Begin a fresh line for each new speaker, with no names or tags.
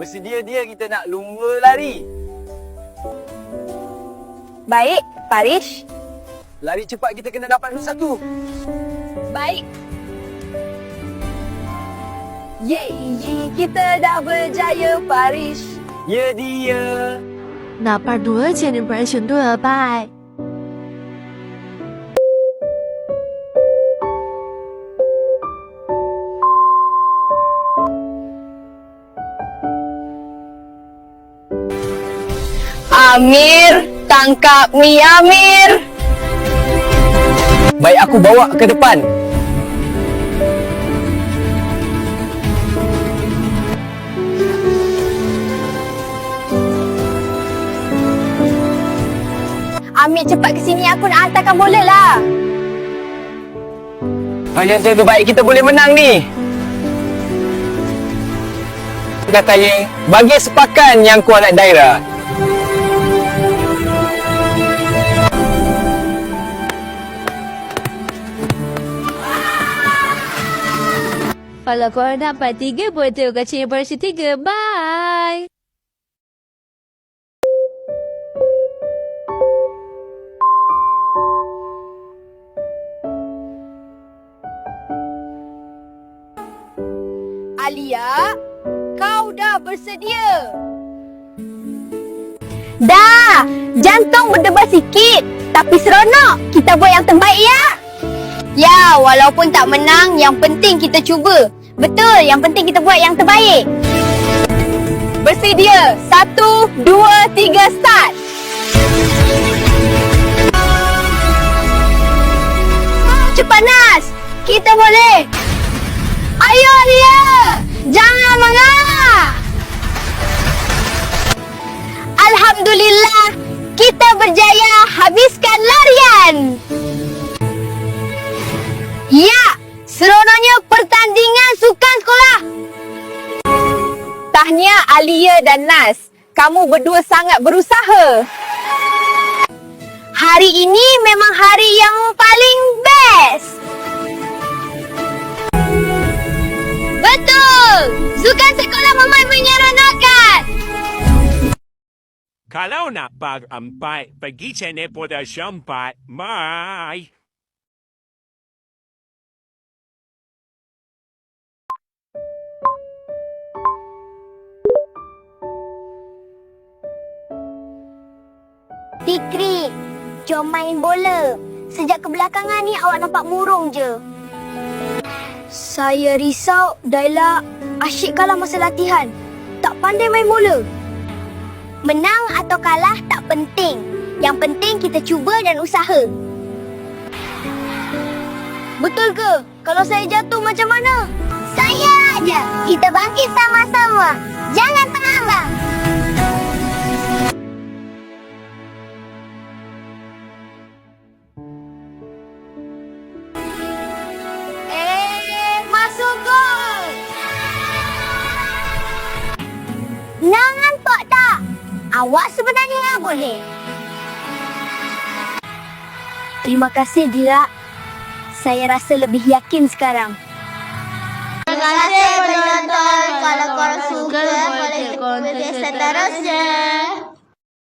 Bersedia dia kita nak lumba lari.
Baik, Parish.
Lari cepat kita kena dapat dulu satu.
Baik. Yeay, kita dah berjaya, Parish.
Ya dia.
那巴多钱的不是选对了吧？
Amir, tangkap mi Amir.
Baik aku bawa ke depan.
Amir cepat ke sini, aku nak hantarkan bola lah.
Ah, yang terbaik kita boleh menang ni. Kata Ying, bagi sepakan yang kuat nak daerah.
Kalau korang dapat tiga, boleh tengok kacang yang berisi tiga. Bye!
Alia, kau dah bersedia? Dah, jantung berdebar sikit. Tapi seronok, kita buat yang terbaik ya. Ya, walaupun tak menang, yang penting kita cuba. Betul, yang penting kita buat yang terbaik. Bersedia, satu, dua, tiga, start. Cepat Nas, kita boleh. Ayo Alia, jangan mengalah. Alhamdulillah, kita berjaya Alia dan Nas. Kamu berdua sangat berusaha. Hari ini memang hari yang paling best. Betul! Sukan sekolah memang menyeronokkan.
Kalau nak berempat, pergi sini pada sempat. Mai.
Fikri, jom main bola. Sejak kebelakangan ni awak nampak murung je. Saya risau Daila asyik kalah masa latihan. Tak pandai main bola. Menang atau kalah tak penting. Yang penting kita cuba dan usaha. Betul ke? Kalau saya jatuh macam mana? Saya aja. Kita bangkit sama-sama. Jangan Awak sebenarnya boleh. Terima kasih, Dila. Saya rasa lebih yakin sekarang.
Terima kasih penonton. Kalau korang suka, boleh ikuti seterusnya.